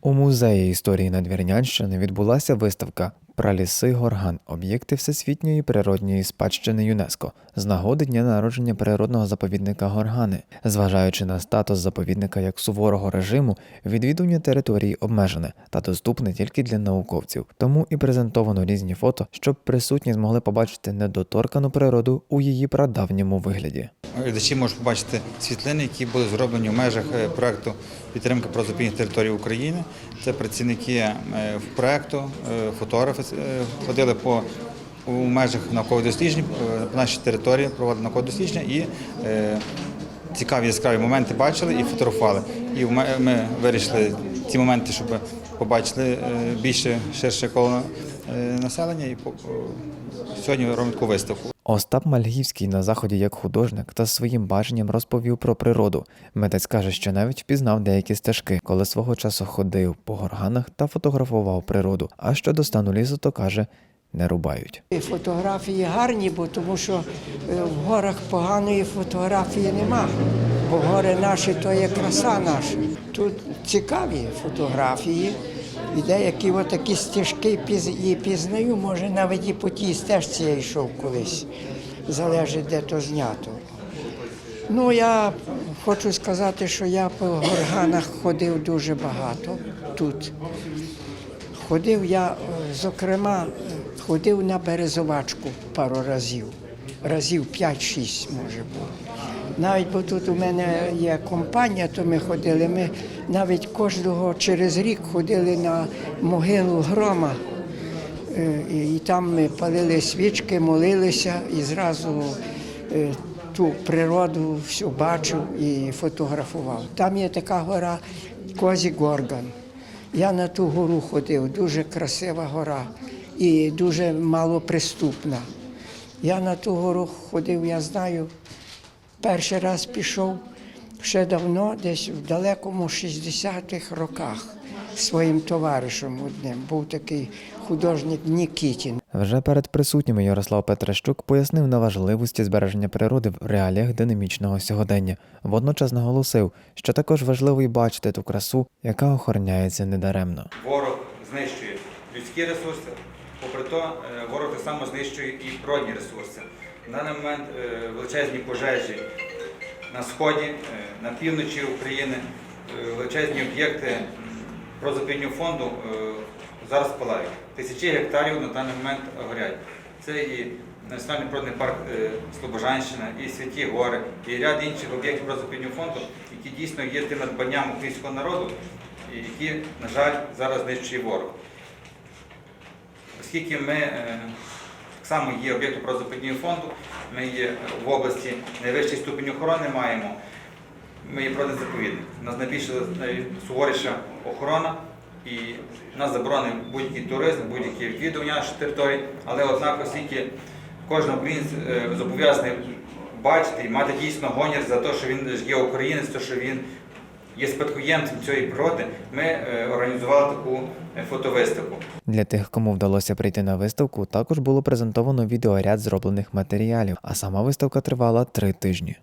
У музеї історії Надвірнянщини відбулася виставка Праліси Горган об'єкти всесвітньої природньої спадщини ЮНЕСКО з нагоди дня народження природного заповідника Горгани. Зважаючи на статус заповідника як суворого режиму, відвідування території обмежене та доступне тільки для науковців. Тому і презентовано різні фото, щоб присутні змогли побачити недоторкану природу у її прадавньому вигляді. Глядачі можуть побачити світлини, які були зроблені в межах е, проекту підтримки прозапільних територій України. Це працівники е, проекту, е, фотографи ходили по у межах наукових досліджень е, по нашій території, проводили наукові дослідження і е, цікаві яскраві моменти бачили і фотографували. І ми вирішили ці моменти, щоб побачили е, більше ширше коло е, населення. І сьогодні робимо таку виставку. Остап Мальгівський на заході як художник та своїм баченням розповів про природу. Митець каже, що навіть впізнав деякі стежки, коли свого часу ходив по горганах та фотографував природу. А щодо стану лісу, то каже, не рубають. Фотографії гарні, бо тому що е, в горах поганої фотографії нема. Бо гори наші то є краса наша. Тут цікаві фотографії. І деякі отакі стежки і пізнаю, може навіть і по тій стежці я йшов колись. Залежить, де то знято. Ну, я хочу сказати, що я по горганах ходив дуже багато тут. Ходив я, зокрема, ходив на березовачку пару разів, разів 5-6 може було. Навіть бо тут у мене є компанія, то ми ходили. Ми навіть кожного через рік ходили на могилу грома. Е, І там ми палили свічки, молилися і зразу е, ту природу всю бачив і фотографував. Там є така гора Козі Горган. Я на ту гору ходив, дуже красива гора і дуже малоприступна. Я на ту гору ходив, я знаю, перший раз пішов ще давно, десь в далекому 60-х роках своїм товаришем одним. Був такий художник Нікітін. Вже перед присутніми Ярослав Петрещук пояснив на важливості збереження природи в реаліях динамічного сьогодення. Водночас наголосив, що також важливо й бачити ту красу, яка охороняється недаремно. Ворог знищує людські ресурси, попри то е, ворог так само знищує і природні ресурси. На даний момент е, величезні пожежі на сході, е, на півночі України, е, величезні об'єкти м, прозапільного фонду зараз палають. Тисячі гектарів на даний момент горять. Це і Національний природний парк Слобожанщина, і Святі Гори, і ряд інших об'єктів прозапільного фонду, які дійсно є тим надбанням українського народу, і які, на жаль, зараз знищує ворог. Оскільки ми само є об'єктом природозапитного фонду, ми є в області найвищий ступінь охорони маємо, ми є природний заповідник. У нас найбільша найсуворіша охорона. І нас заборонений будь-який туризм, будь-які відвідування нашої території, але однак, оскільки кожен українець е, зобов'язаний бачити і мати дійсно гонір за те, що він є українець, те, що він є спадкоємцем цієї природи, ми е, організували таку е, фотовиставку. Для тих, кому вдалося прийти на виставку, також було презентовано відеоряд зроблених матеріалів, а сама виставка тривала три тижні.